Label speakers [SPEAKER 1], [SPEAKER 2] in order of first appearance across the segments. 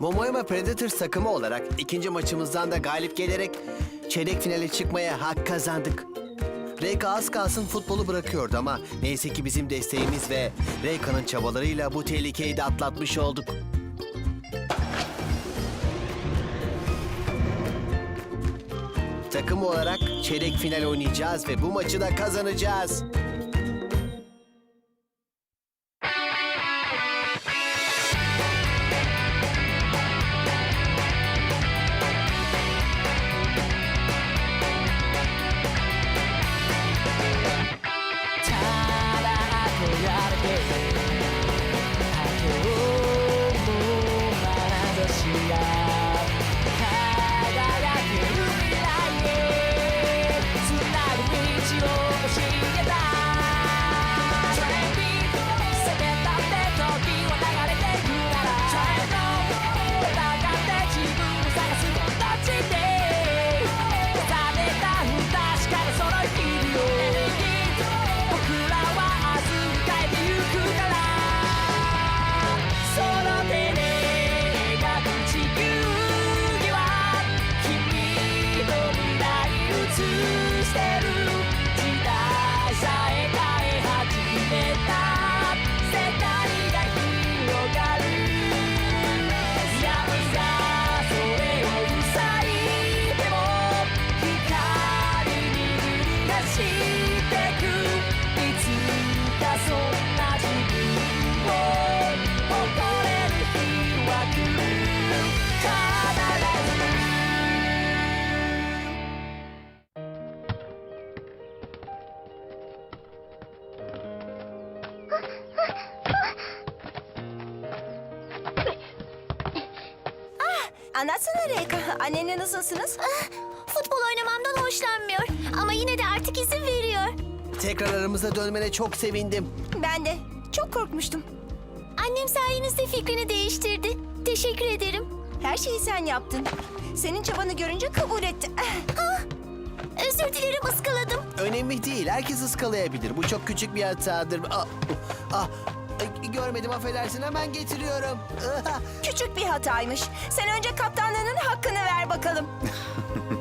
[SPEAKER 1] Momoyama Predators takımı olarak ikinci maçımızdan da galip gelerek çeyrek finale çıkmaya hak kazandık. Reyka az kalsın futbolu bırakıyordu ama neyse ki bizim desteğimiz ve Reyka'nın çabalarıyla bu tehlikeyi de atlatmış olduk. Takım olarak çeyrek final oynayacağız ve bu maçı da kazanacağız. Çok sevindim.
[SPEAKER 2] Ben de. Çok korkmuştum.
[SPEAKER 3] Annem sayenizde fikrini değiştirdi. Teşekkür ederim.
[SPEAKER 2] Her şeyi sen yaptın. Senin çabanı görünce kabul etti.
[SPEAKER 3] Ah, özür dilerim ıskaladım.
[SPEAKER 1] Önemli değil. Herkes ıskalayabilir. Bu çok küçük bir hatadır. Ah, ah, görmedim affedersin. Hemen getiriyorum.
[SPEAKER 2] Küçük bir hataymış. Sen önce kaptanlığının hakkını ver bakalım.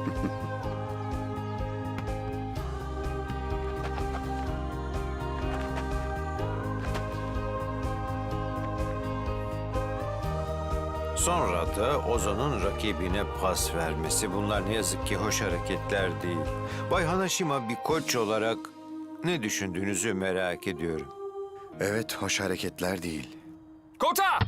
[SPEAKER 4] Sonra da Ozan'ın rakibine pas vermesi. Bunlar ne yazık ki hoş hareketler değil. Bay Hanashima bir koç olarak ne düşündüğünüzü merak ediyorum.
[SPEAKER 5] Evet, hoş hareketler değil.
[SPEAKER 6] Kota!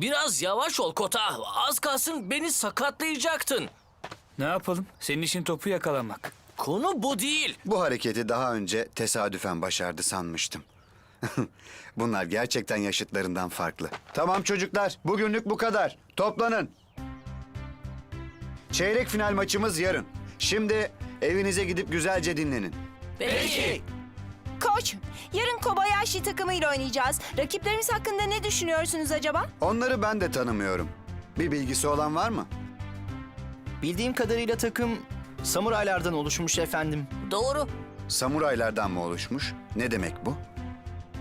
[SPEAKER 7] Biraz yavaş ol Kota. Az kalsın beni sakatlayacaktın.
[SPEAKER 6] Ne yapalım? Senin için topu yakalamak.
[SPEAKER 7] Konu bu değil.
[SPEAKER 5] Bu hareketi daha önce tesadüfen başardı sanmıştım. Bunlar gerçekten yaşıtlarından farklı. Tamam çocuklar, bugünlük bu kadar. Toplanın. Çeyrek final maçımız yarın. Şimdi evinize gidip güzelce dinlenin.
[SPEAKER 7] Peki.
[SPEAKER 2] Koç, yarın Kobayashi takımıyla oynayacağız. Rakiplerimiz hakkında ne düşünüyorsunuz acaba?
[SPEAKER 5] Onları ben de tanımıyorum. Bir bilgisi olan var mı?
[SPEAKER 8] Bildiğim kadarıyla takım samuraylardan oluşmuş efendim.
[SPEAKER 7] Doğru.
[SPEAKER 5] Samuraylardan mı oluşmuş? Ne demek bu?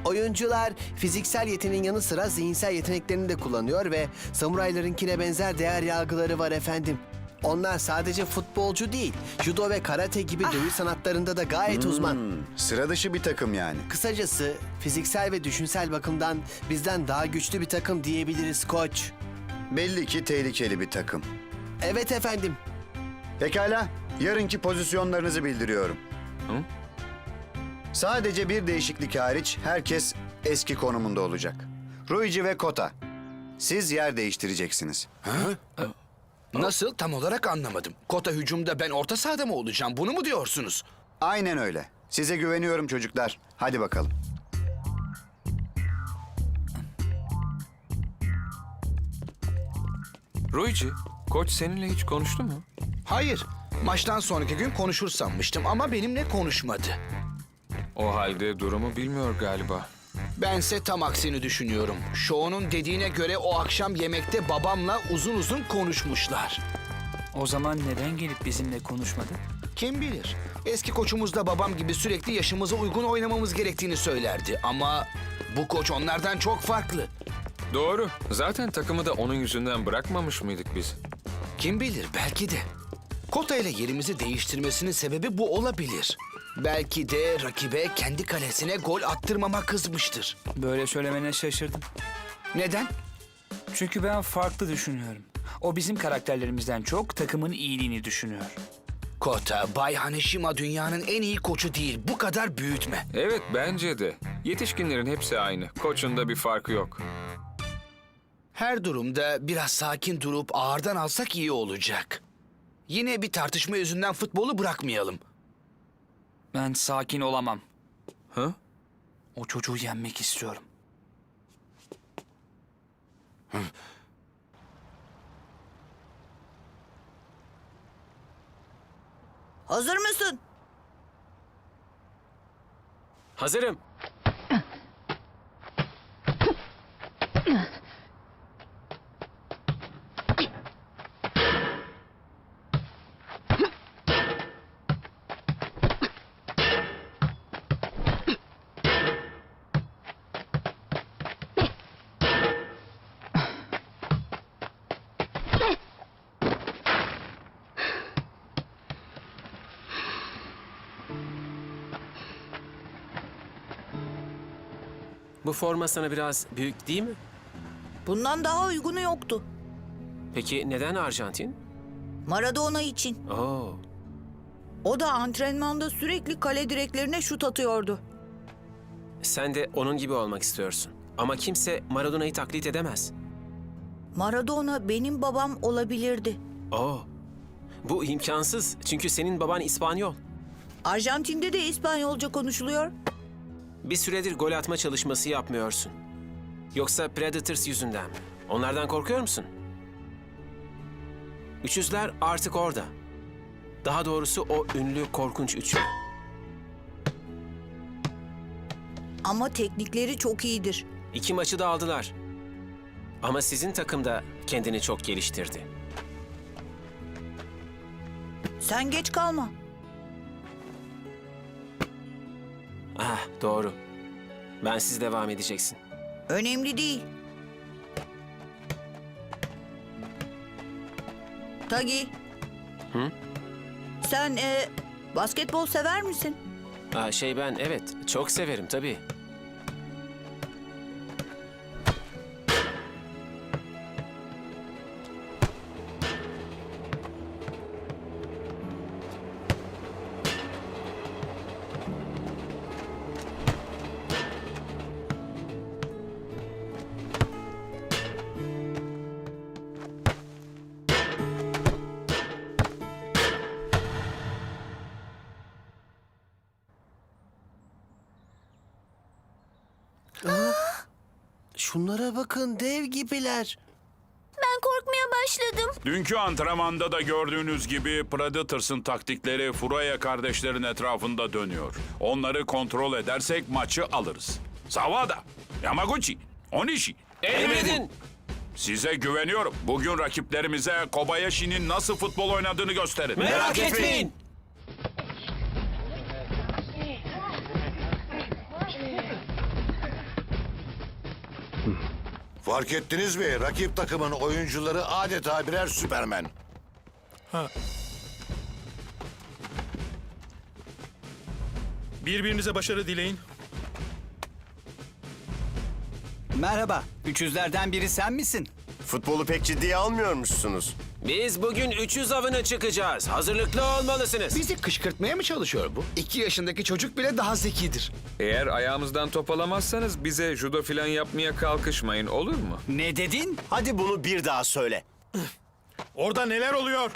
[SPEAKER 1] Oyuncular fiziksel yeteneğin yanı sıra zihinsel yeteneklerini de kullanıyor ve samuraylarınkine benzer değer yargıları var efendim. Onlar sadece futbolcu değil, judo ve karate gibi dövüş sanatlarında da gayet uzman.
[SPEAKER 5] Hmm, sıra dışı bir takım yani.
[SPEAKER 1] Kısacası fiziksel ve düşünsel bakımdan bizden daha güçlü bir takım diyebiliriz koç.
[SPEAKER 5] Belli ki tehlikeli bir takım.
[SPEAKER 1] Evet efendim.
[SPEAKER 5] Pekala, yarınki pozisyonlarınızı bildiriyorum. Sadece bir değişiklik hariç herkes eski konumunda olacak. Ruici ve Kota, siz yer değiştireceksiniz.
[SPEAKER 9] Nasıl? Tam olarak anlamadım. Kota hücumda ben orta sahada mı olacağım? Bunu mu diyorsunuz?
[SPEAKER 5] Aynen öyle. Size güveniyorum çocuklar. Hadi bakalım.
[SPEAKER 6] Ruichi, koç seninle hiç konuştu mu?
[SPEAKER 9] Hayır. Maçtan sonraki gün konuşur sanmıştım ama benimle konuşmadı.
[SPEAKER 6] O halde durumu bilmiyor galiba.
[SPEAKER 9] Bense tam aksini düşünüyorum. Şo'nun dediğine göre o akşam yemekte babamla uzun uzun konuşmuşlar.
[SPEAKER 10] O zaman neden gelip bizimle konuşmadı?
[SPEAKER 9] Kim bilir? Eski koçumuz da babam gibi sürekli yaşımıza uygun oynamamız gerektiğini söylerdi. Ama bu koç onlardan çok farklı.
[SPEAKER 6] Doğru. Zaten takımı da onun yüzünden bırakmamış mıydık biz?
[SPEAKER 9] Kim bilir belki de. Kota ile yerimizi değiştirmesinin sebebi bu olabilir. Belki de rakibe kendi kalesine gol attırmama kızmıştır.
[SPEAKER 10] Böyle söylemene şaşırdım.
[SPEAKER 9] Neden?
[SPEAKER 10] Çünkü ben farklı düşünüyorum. O bizim karakterlerimizden çok takımın iyiliğini düşünüyor.
[SPEAKER 9] Kota, Bay Haneshima dünyanın en iyi koçu değil. Bu kadar büyütme.
[SPEAKER 6] Evet bence de. Yetişkinlerin hepsi aynı. Koçun da bir farkı yok.
[SPEAKER 9] Her durumda biraz sakin durup ağırdan alsak iyi olacak. Yine bir tartışma yüzünden futbolu bırakmayalım.
[SPEAKER 10] Ben sakin olamam.
[SPEAKER 6] Hı?
[SPEAKER 10] O çocuğu yenmek istiyorum.
[SPEAKER 1] Hazır mısın?
[SPEAKER 11] Hazırım. Bu forma sana biraz büyük değil mi?
[SPEAKER 1] Bundan daha uygunu yoktu.
[SPEAKER 11] Peki neden Arjantin?
[SPEAKER 1] Maradona için.
[SPEAKER 11] Oo.
[SPEAKER 1] O da antrenmanda sürekli kale direklerine şut atıyordu.
[SPEAKER 11] Sen de onun gibi olmak istiyorsun. Ama kimse Maradona'yı taklit edemez.
[SPEAKER 1] Maradona benim babam olabilirdi.
[SPEAKER 11] Oo. Bu imkansız. Çünkü senin baban İspanyol.
[SPEAKER 1] Arjantin'de de İspanyolca konuşuluyor.
[SPEAKER 11] Bir süredir gol atma çalışması yapmıyorsun. Yoksa Predators yüzünden mi? Onlardan korkuyor musun? Üçüzler artık orada. Daha doğrusu o ünlü korkunç üçlü.
[SPEAKER 1] Ama teknikleri çok iyidir.
[SPEAKER 11] İki maçı da aldılar. Ama sizin takım da kendini çok geliştirdi.
[SPEAKER 1] Sen geç kalma.
[SPEAKER 11] Ah doğru. Ben siz devam edeceksin.
[SPEAKER 1] Önemli değil. Tagi.
[SPEAKER 11] Hı?
[SPEAKER 1] Sen e, basketbol sever misin?
[SPEAKER 11] Aa, şey ben evet çok severim tabii.
[SPEAKER 12] Şunlara bakın dev gibiler.
[SPEAKER 3] Ben korkmaya başladım.
[SPEAKER 13] Dünkü antrenmanda da gördüğünüz gibi Predators'ın taktikleri Furaya kardeşlerin etrafında dönüyor. Onları kontrol edersek maçı alırız. Savada, Yamaguchi, Onishi.
[SPEAKER 11] Emredin.
[SPEAKER 13] Size güveniyorum. Bugün rakiplerimize Kobayashi'nin nasıl futbol oynadığını gösterin.
[SPEAKER 11] Merak etmeyin.
[SPEAKER 14] Fark ettiniz mi? Rakip takımın oyuncuları adeta birer süpermen.
[SPEAKER 13] Birbirinize başarı dileyin.
[SPEAKER 8] Merhaba. Üçüzlerden biri sen misin?
[SPEAKER 14] Futbolu pek ciddiye almıyormuşsunuz.
[SPEAKER 11] Biz bugün 300 avına çıkacağız. Hazırlıklı olmalısınız.
[SPEAKER 9] Bizi kışkırtmaya mı çalışıyor bu? İki yaşındaki çocuk bile daha zekidir.
[SPEAKER 6] Eğer ayağımızdan top alamazsanız bize judo filan yapmaya kalkışmayın olur mu?
[SPEAKER 8] Ne dedin?
[SPEAKER 14] Hadi bunu bir daha söyle.
[SPEAKER 13] Orada neler oluyor?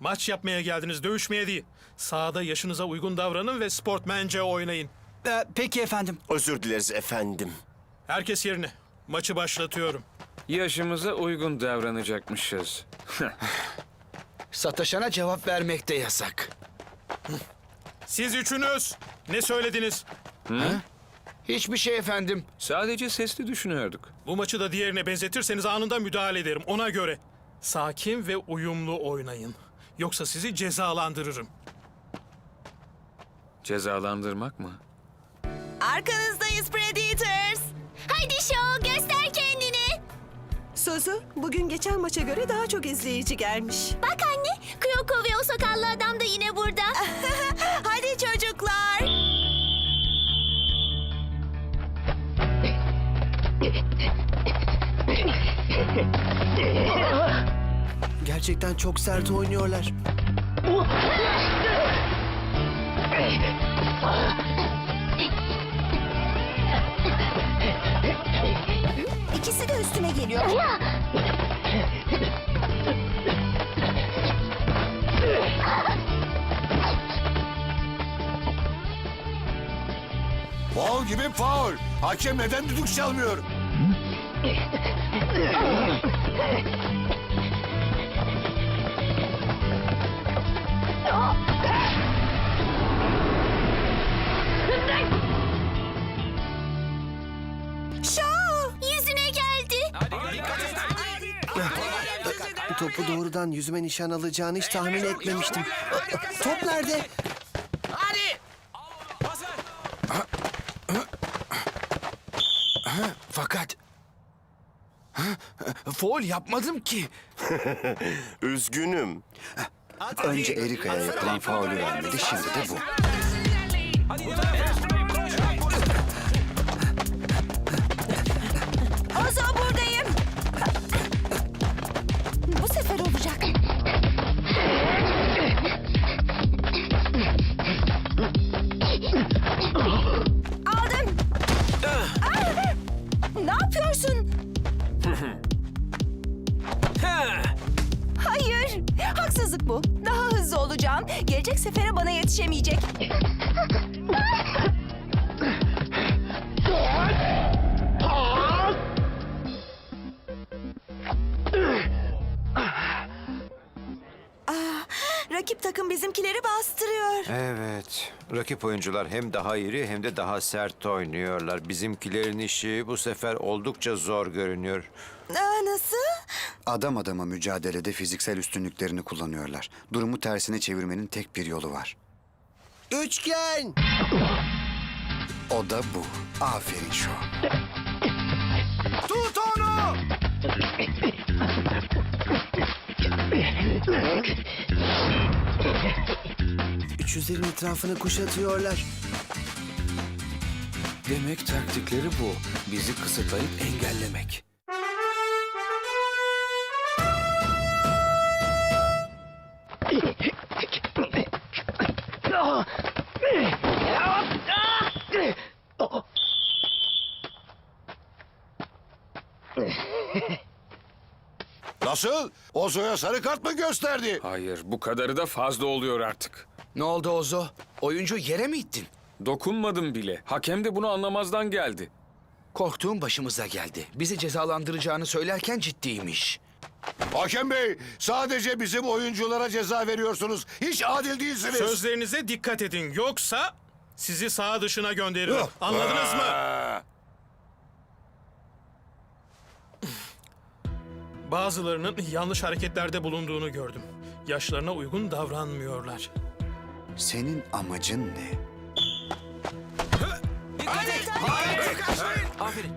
[SPEAKER 13] Maç yapmaya geldiniz, dövüşmeye değil. Sahada yaşınıza uygun davranın ve sportmence oynayın.
[SPEAKER 8] Ee, peki efendim.
[SPEAKER 14] Özür dileriz efendim.
[SPEAKER 13] Herkes yerine. Maçı başlatıyorum.
[SPEAKER 6] Yaşımıza uygun davranacakmışız.
[SPEAKER 9] Sataşana cevap vermek de yasak.
[SPEAKER 13] Siz üçünüz ne söylediniz?
[SPEAKER 9] Hiçbir şey efendim.
[SPEAKER 6] Sadece sesli düşünüyorduk.
[SPEAKER 15] Bu maçı da diğerine benzetirseniz anında müdahale ederim ona göre. Sakin ve uyumlu oynayın. Yoksa sizi cezalandırırım.
[SPEAKER 6] Cezalandırmak mı?
[SPEAKER 2] Arkanızdayız Predators.
[SPEAKER 3] Haydi kendini.
[SPEAKER 2] Sözü bugün geçen maça göre daha çok izleyici gelmiş.
[SPEAKER 3] Bak anne, Kyoko ve o sakallı adam da yine burada.
[SPEAKER 2] Hadi çocuklar.
[SPEAKER 12] Gerçekten çok sert oynuyorlar.
[SPEAKER 2] İkisi de üstüme geliyor.
[SPEAKER 14] Faul gibi faul. Hakem neden düdük çalmıyor?
[SPEAKER 12] Topu doğrudan yüzüme nişan alacağını hiç tahmin etmemiştim. Top nerede?
[SPEAKER 9] Fakat... Ha? Foul yapmadım ki.
[SPEAKER 14] Üzgünüm.
[SPEAKER 5] Önce Erika'ya yapılan faulü vermedi, şimdi de bu.
[SPEAKER 2] Ozo Haksızlık bu. Daha hızlı olacağım. Gelecek sefere bana yetişemeyecek. Rakip takım bizimkileri bastırıyor.
[SPEAKER 4] Evet. Rakip oyuncular hem daha iri hem de daha sert oynuyorlar. Bizimkilerin işi bu sefer oldukça zor görünüyor.
[SPEAKER 2] Aa, nasıl?
[SPEAKER 5] Adam adama mücadelede fiziksel üstünlüklerini kullanıyorlar. Durumu tersine çevirmenin tek bir yolu var.
[SPEAKER 12] Üçgen.
[SPEAKER 5] O da bu. Aferin şu.
[SPEAKER 12] Tut onu. Üçüzlerin etrafını kuşatıyorlar.
[SPEAKER 10] Demek taktikleri bu. Bizi kısıtlayıp engellemek.
[SPEAKER 14] Nasıl? Ozo'ya sarı kart mı gösterdi?
[SPEAKER 6] Hayır, bu kadarı da fazla oluyor artık.
[SPEAKER 9] Ne oldu Ozo? Oyuncu yere mi ittin?
[SPEAKER 6] Dokunmadım bile. Hakem de bunu anlamazdan geldi.
[SPEAKER 9] Korktuğum başımıza geldi. Bizi cezalandıracağını söylerken ciddiymiş.
[SPEAKER 14] Hakem Bey, sadece bizim oyunculara ceza veriyorsunuz. Hiç adil değilsiniz.
[SPEAKER 15] Sözlerinize dikkat edin. Yoksa sizi saha dışına gönderirim. Anladınız mı? Bazılarının yanlış hareketlerde bulunduğunu gördüm. Yaşlarına uygun davranmıyorlar.
[SPEAKER 5] Senin amacın ne?
[SPEAKER 11] Aferin.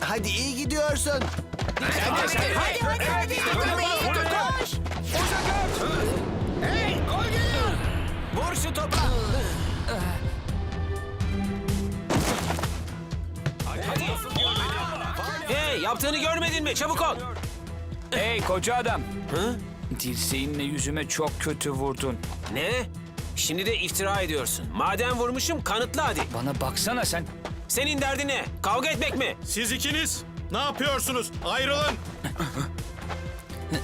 [SPEAKER 12] Hadi iyi gidiyorsun.
[SPEAKER 2] Hadi hadi hadi. Takılmayın. Koş.
[SPEAKER 11] Vur şu topa. Hadi. Hey yaptığını görmedin mi? Çabuk ol.
[SPEAKER 10] Hey koca adam. Dirseğinle yüzüme çok kötü vurdun.
[SPEAKER 11] Ne? Şimdi de iftira ediyorsun. Madem vurmuşum kanıtla hadi.
[SPEAKER 10] Bana baksana sen.
[SPEAKER 11] Senin derdin ne? Kavga etmek mi?
[SPEAKER 15] Siz ikiniz ne yapıyorsunuz? Ayrılın.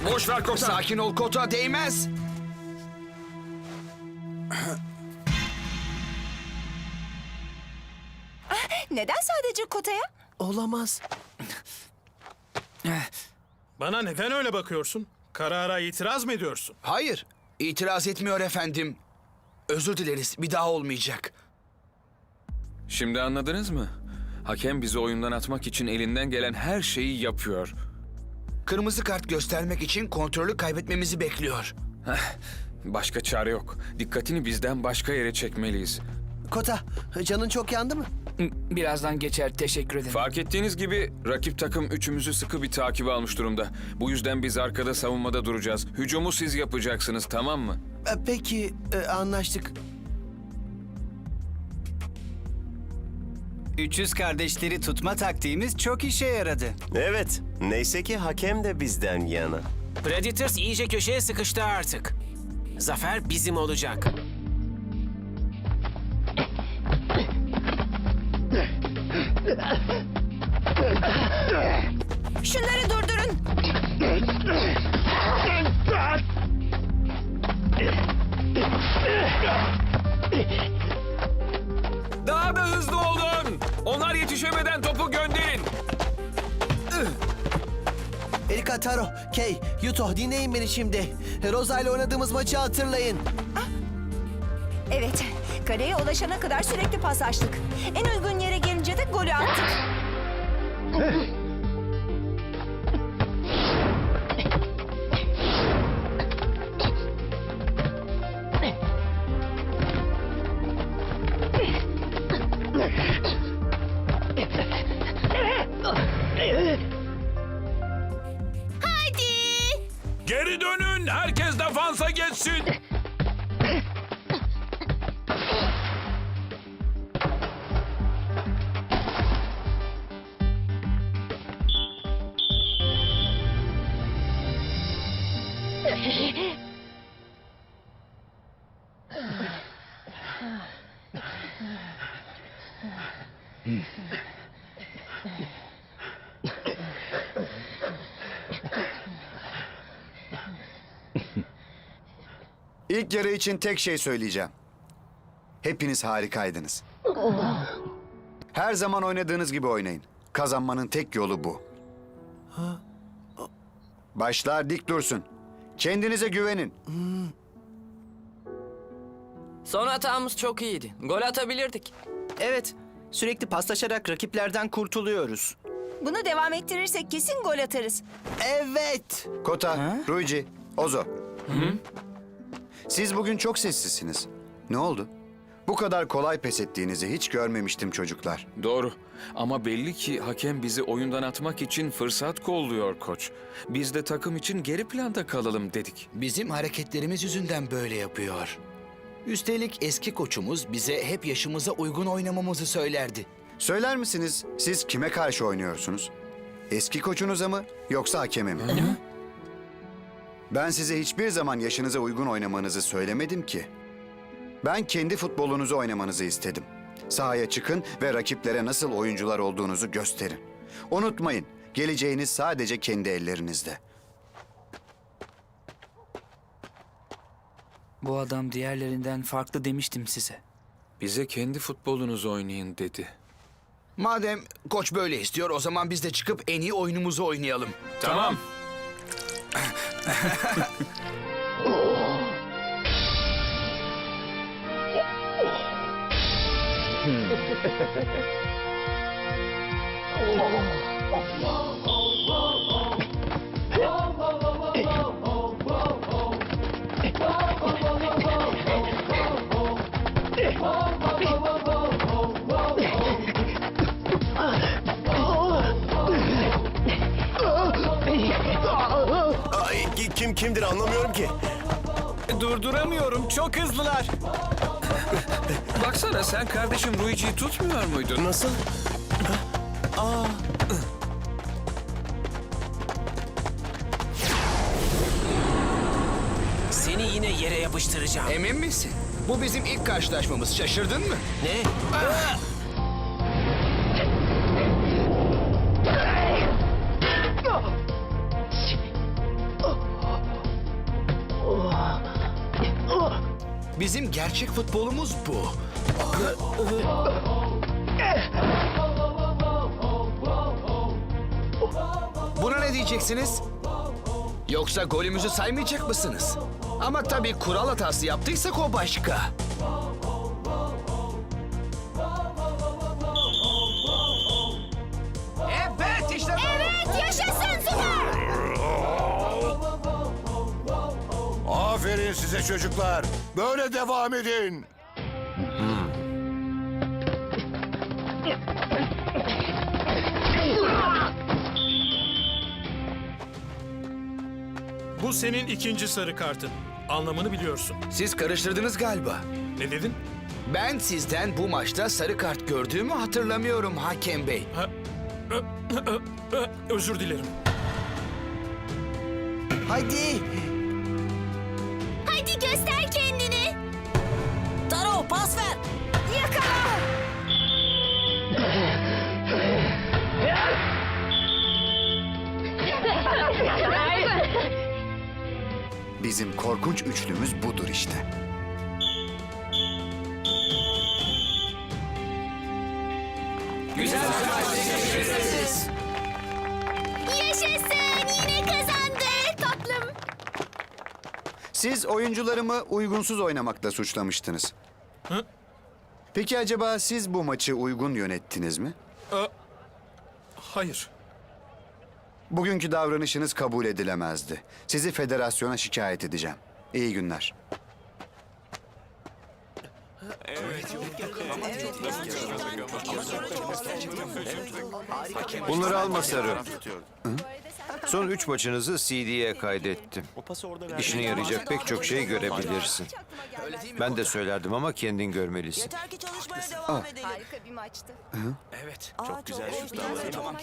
[SPEAKER 6] Boş ver komutan.
[SPEAKER 9] Sakin ol Kota değmez.
[SPEAKER 2] Neden sadece kotaya?
[SPEAKER 12] Olamaz.
[SPEAKER 15] Bana neden öyle bakıyorsun? Karara itiraz mı ediyorsun?
[SPEAKER 9] Hayır. İtiraz etmiyor efendim. Özür dileriz. Bir daha olmayacak.
[SPEAKER 6] Şimdi anladınız mı? Hakem bizi oyundan atmak için elinden gelen her şeyi yapıyor.
[SPEAKER 9] Kırmızı kart göstermek için kontrolü kaybetmemizi bekliyor.
[SPEAKER 6] Başka çare yok. Dikkatini bizden başka yere çekmeliyiz.
[SPEAKER 12] Kota, canın çok yandı mı?
[SPEAKER 10] Birazdan geçer, teşekkür ederim.
[SPEAKER 6] Fark ettiğiniz gibi rakip takım üçümüzü sıkı bir takip almış durumda. Bu yüzden biz arkada savunmada duracağız. Hücumu siz yapacaksınız tamam mı?
[SPEAKER 12] E, Peki, e, anlaştık.
[SPEAKER 8] 300 kardeşleri tutma taktiğimiz çok işe yaradı.
[SPEAKER 16] Evet, neyse ki hakem de bizden yana.
[SPEAKER 11] Predators iyice köşeye sıkıştı artık. Zafer bizim olacak.
[SPEAKER 1] Şunları durdurun.
[SPEAKER 6] Daha da hızlı olun. Onlar yetişemeden topu gönderin.
[SPEAKER 12] Erika, Taro, Kay, Yuto dinleyin beni şimdi. Rosa ile oynadığımız maçı hatırlayın.
[SPEAKER 1] Evet, kaleye ulaşana kadar sürekli paslaştık. En uygun golü attık.
[SPEAKER 3] Hadi.
[SPEAKER 13] Geri dönün. Herkes defansa geçsin.
[SPEAKER 5] İlk yarı için tek şey söyleyeceğim. Hepiniz harikaydınız. Her zaman oynadığınız gibi oynayın. Kazanmanın tek yolu bu. Başlar dik dursun. Kendinize güvenin.
[SPEAKER 8] Son hatamız çok iyiydi. Gol atabilirdik. Evet, sürekli paslaşarak rakiplerden kurtuluyoruz.
[SPEAKER 1] Bunu devam ettirirsek kesin gol atarız.
[SPEAKER 12] Evet.
[SPEAKER 5] Kota, Ruici, Ozo. Siz bugün çok sessizsiniz. Ne oldu? Bu kadar kolay pes ettiğinizi hiç görmemiştim çocuklar.
[SPEAKER 6] Doğru. Ama belli ki hakem bizi oyundan atmak için fırsat kolluyor koç. Biz de takım için geri planda kalalım dedik.
[SPEAKER 9] Bizim hareketlerimiz yüzünden böyle yapıyor. Üstelik eski koçumuz bize hep yaşımıza uygun oynamamızı söylerdi.
[SPEAKER 5] Söyler misiniz siz kime karşı oynuyorsunuz? Eski koçunuza mı yoksa hakeme mi? Ben size hiçbir zaman yaşınıza uygun oynamanızı söylemedim ki. Ben kendi futbolunuzu oynamanızı istedim. Sahaya çıkın ve rakiplere nasıl oyuncular olduğunuzu gösterin. Unutmayın, geleceğiniz sadece kendi ellerinizde.
[SPEAKER 10] Bu adam diğerlerinden farklı demiştim size.
[SPEAKER 6] Bize kendi futbolunuzu oynayın dedi.
[SPEAKER 9] Madem koç böyle istiyor o zaman biz de çıkıp en iyi oyunumuzu oynayalım.
[SPEAKER 6] Tamam.
[SPEAKER 16] 哈哈哈哦哦嗯哦哦哦 kimdir anlamıyorum ki.
[SPEAKER 8] Durduramıyorum, çok hızlılar.
[SPEAKER 6] Baksana sen kardeşim Luigi'yi tutmuyor muydun?
[SPEAKER 16] Nasıl?
[SPEAKER 11] Seni yine yere yapıştıracağım.
[SPEAKER 9] Emin misin? Bu bizim ilk karşılaşmamız. Şaşırdın mı?
[SPEAKER 11] Ne?
[SPEAKER 9] Bizim gerçek futbolumuz bu. Buna ne diyeceksiniz? Yoksa golümüzü saymayacak mısınız? Ama tabii kural hatası yaptıysak o başka.
[SPEAKER 14] Aferin size çocuklar. Böyle devam edin.
[SPEAKER 15] Bu senin ikinci sarı kartın. Anlamını biliyorsun.
[SPEAKER 9] Siz karıştırdınız galiba.
[SPEAKER 15] Ne dedin?
[SPEAKER 9] Ben sizden bu maçta sarı kart gördüğümü hatırlamıyorum hakem bey.
[SPEAKER 15] Ha, ö, ö, ö, özür dilerim.
[SPEAKER 12] Hadi.
[SPEAKER 5] Bizim korkunç üçlümüz budur işte.
[SPEAKER 3] Yaşasın yine kazandık tatlım.
[SPEAKER 5] Siz oyuncularımı uygunsuz oynamakla suçlamıştınız.
[SPEAKER 15] Hı?
[SPEAKER 5] Peki acaba siz bu maçı uygun yönettiniz mi?
[SPEAKER 15] Hayır.
[SPEAKER 5] Bugünkü davranışınız kabul edilemezdi. Sizi federasyona şikayet edeceğim. İyi günler.
[SPEAKER 4] Bunları alma Sarı. Son üç maçınızı CD'ye kaydettim. İşine yarayacak pek çok şey görebilirsin. Ben de söylerdim ama kendin görmelisin.
[SPEAKER 1] Yeter ki çalışmaya devam edelim.
[SPEAKER 3] Harika bir maçtı.
[SPEAKER 9] Evet.
[SPEAKER 1] Çok güzel şutlar. Tamam.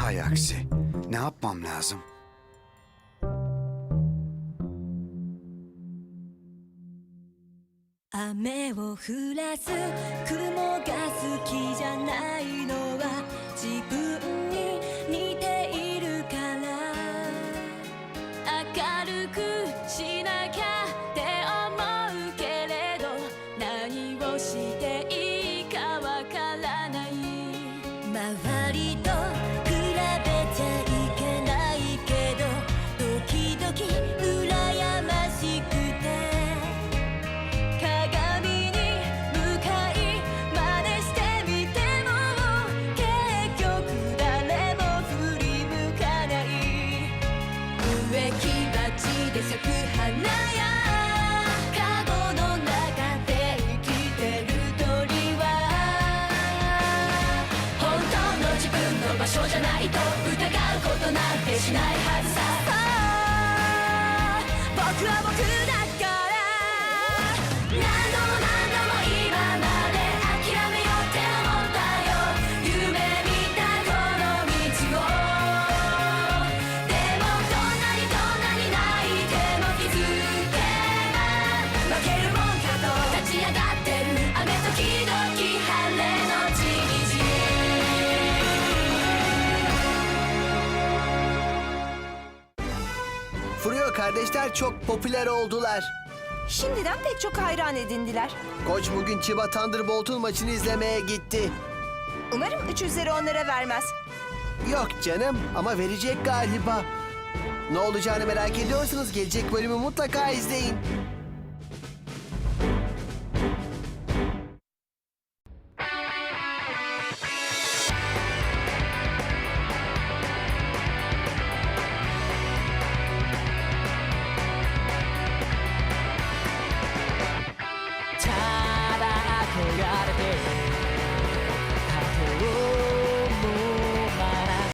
[SPEAKER 5] Hay aksi. Ne yapmam lazım?
[SPEAKER 1] 雨を降らす雲が好 うことな
[SPEAKER 12] Kardeşler çok popüler oldular.
[SPEAKER 1] Şimdiden pek çok hayran edindiler.
[SPEAKER 12] Koç bugün Chiba Thunderbolt'un maçını izlemeye gitti.
[SPEAKER 1] Umarım üç üzeri onlara vermez.
[SPEAKER 12] Yok canım ama verecek galiba. Ne olacağını merak ediyorsanız gelecek bölümü mutlaka izleyin.